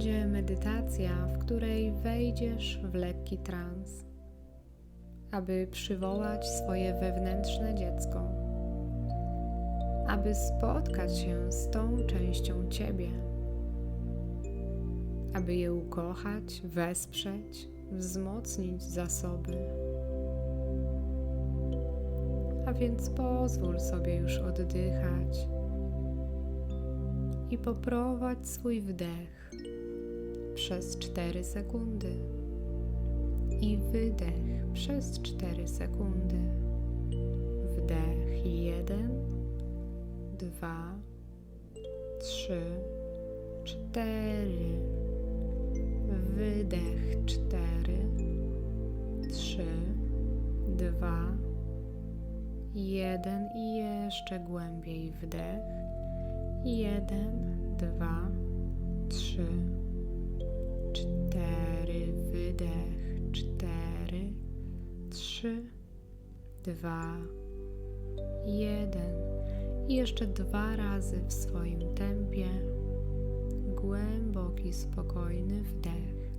będzie medytacja, w której wejdziesz w lekki trans, aby przywołać swoje wewnętrzne dziecko, aby spotkać się z tą częścią Ciebie, aby je ukochać, wesprzeć, wzmocnić zasoby. A więc pozwól sobie już oddychać i poprowadź swój wdech przez 4 sekundy i wydech przez 4 sekundy. Wdech 1, 2, 3, 4. Wydech 4, 3, 2, 1 i jeszcze głębiej wdech jeden, dwa, trzy, cztery, wydech, cztery, trzy, dwa, jeden i jeszcze dwa razy w swoim tempie głęboki, spokojny wdech.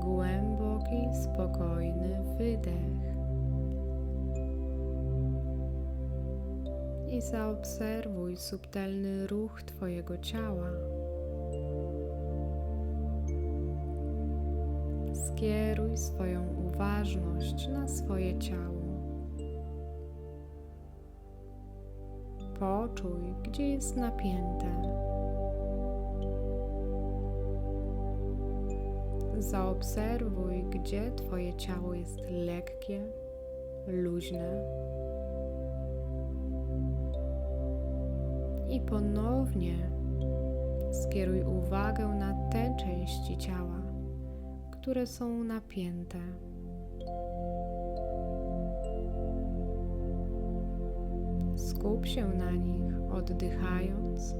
Głęboki, spokojny wydech. I zaobserwuj subtelny ruch Twojego ciała. Skieruj swoją uważność na swoje ciało. Poczuj, gdzie jest napięte. Zaobserwuj, gdzie Twoje ciało jest lekkie, luźne i ponownie skieruj uwagę na te części ciała, które są napięte. Skup się na nich, oddychając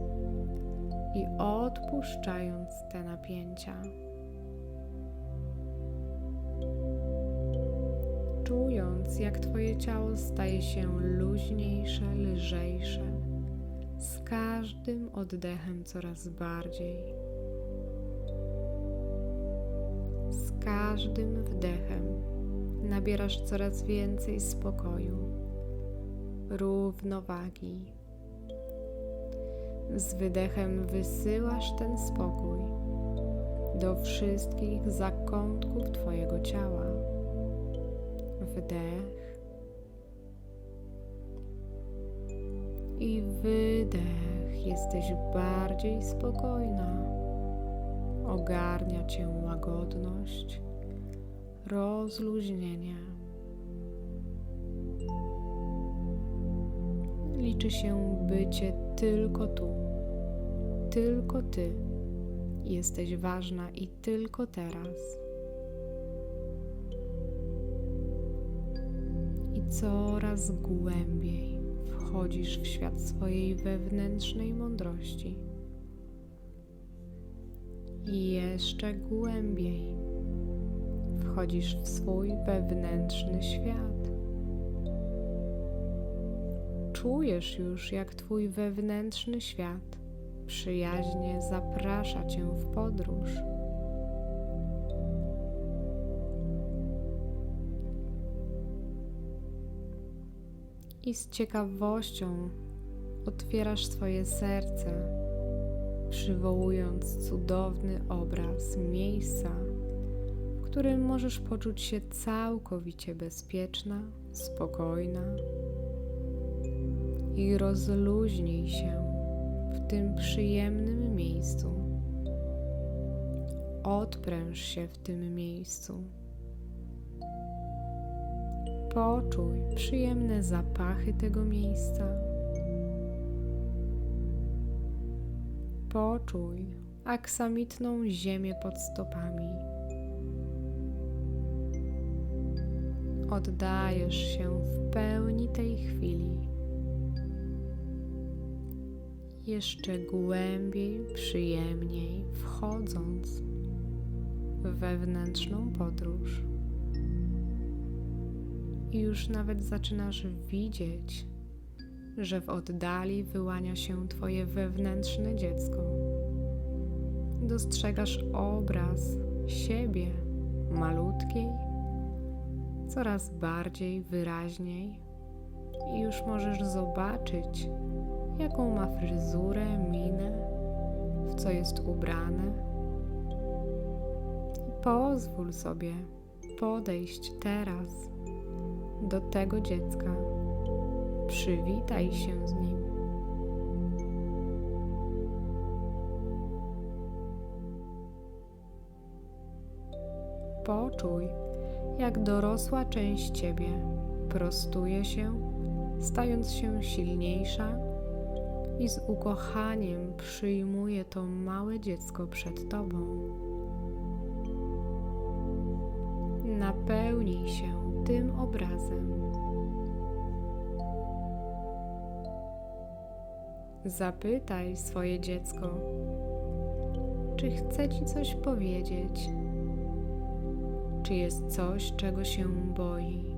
i odpuszczając te napięcia. Czując, jak Twoje ciało staje się luźniejsze, lżejsze z każdym oddechem coraz bardziej. Z każdym wdechem nabierasz coraz więcej spokoju, równowagi. Z wydechem wysyłasz ten spokój do wszystkich zakątków Twojego ciała. Wdech i wydech jesteś bardziej spokojna. Ogarnia cię łagodność, rozluźnienie. Liczy się bycie tylko tu, tylko ty. Jesteś ważna i tylko teraz. I coraz głębiej wchodzisz w świat swojej wewnętrznej mądrości. I jeszcze głębiej wchodzisz w swój wewnętrzny świat. Czujesz już, jak Twój wewnętrzny świat przyjaźnie zaprasza Cię w podróż. I z ciekawością otwierasz swoje serce, przywołując cudowny obraz miejsca, w którym możesz poczuć się całkowicie bezpieczna, spokojna i rozluźnij się w tym przyjemnym miejscu. Odpręż się w tym miejscu. Poczuj przyjemne zapachy tego miejsca. Poczuj aksamitną ziemię pod stopami. Oddajesz się w pełni tej chwili. Jeszcze głębiej, przyjemniej wchodząc w wewnętrzną podróż i już nawet zaczynasz widzieć że w oddali wyłania się Twoje wewnętrzne dziecko. Dostrzegasz obraz siebie malutkiej, coraz bardziej wyraźniej i już możesz zobaczyć, jaką ma fryzurę, minę, w co jest ubrane. Pozwól sobie podejść teraz do tego dziecka. Przywitaj się z nim. Poczuj, jak dorosła część ciebie prostuje się, stając się silniejsza i z ukochaniem przyjmuje to małe dziecko przed tobą. Napełnij się tym obrazem. Zapytaj swoje dziecko, czy chce ci coś powiedzieć, czy jest coś, czego się boi.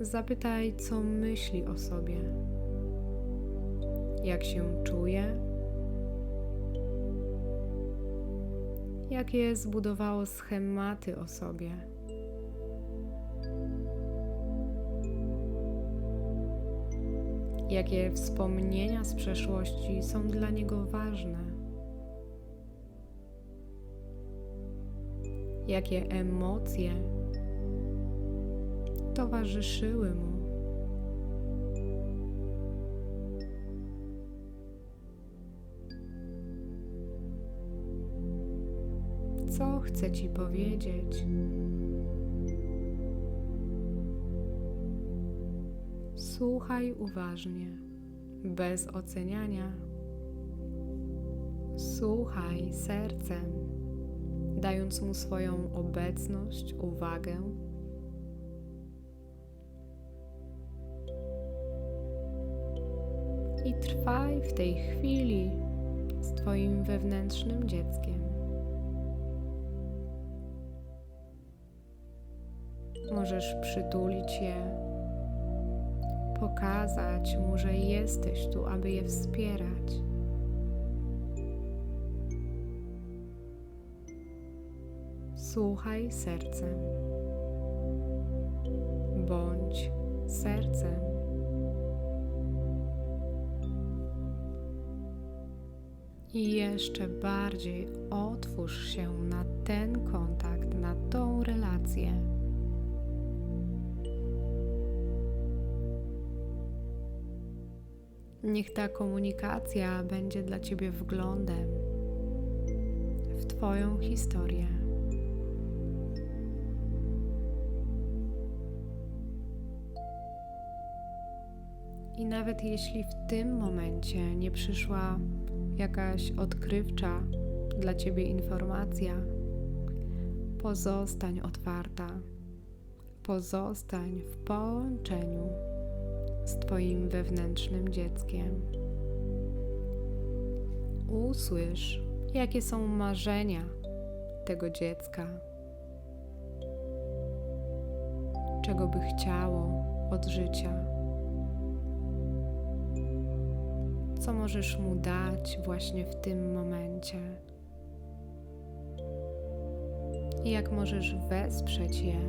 Zapytaj, co myśli o sobie, jak się czuje, jakie zbudowało schematy o sobie. Jakie wspomnienia z przeszłości są dla niego ważne? Jakie emocje towarzyszyły mu. Co chcę Ci powiedzieć? Słuchaj uważnie, bez oceniania. Słuchaj sercem, dając mu swoją obecność, uwagę i trwaj w tej chwili z Twoim wewnętrznym dzieckiem. Możesz przytulić je, pokazać mu, że jesteś tu, aby je wspierać. Słuchaj sercem. Bądź sercem. i jeszcze bardziej otwórz się na ten kontakt, na tą relację. Niech ta komunikacja będzie dla Ciebie wglądem w Twoją historię. I nawet jeśli w tym momencie nie przyszła jakaś odkrywcza dla Ciebie informacja, pozostań otwarta, pozostań w połączeniu z Twoim wewnętrznym dzieckiem. Usłysz, jakie są marzenia tego dziecka, czego by chciało od życia co możesz mu dać właśnie w tym momencie. I jak możesz wesprzeć je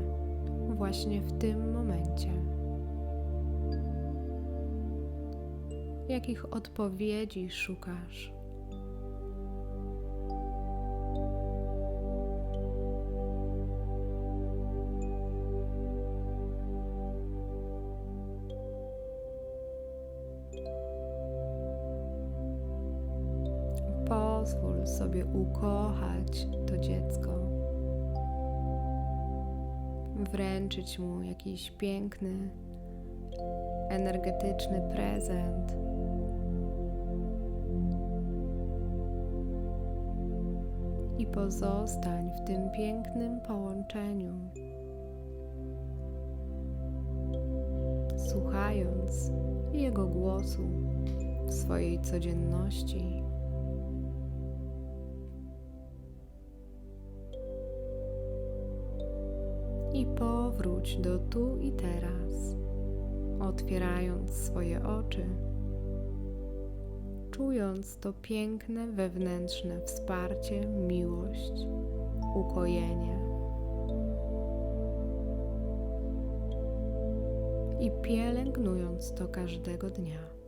właśnie w tym momencie. Jakich odpowiedzi szukasz? pozwól sobie ukochać to dziecko, wręczyć mu jakiś piękny, energetyczny prezent. Pozostań w tym pięknym połączeniu, słuchając Jego głosu w swojej codzienności. i powróć do tu i teraz. otwierając swoje oczy, czując to piękne wewnętrzne wsparcie, miłość, ukojenie. I pielęgnując to każdego dnia.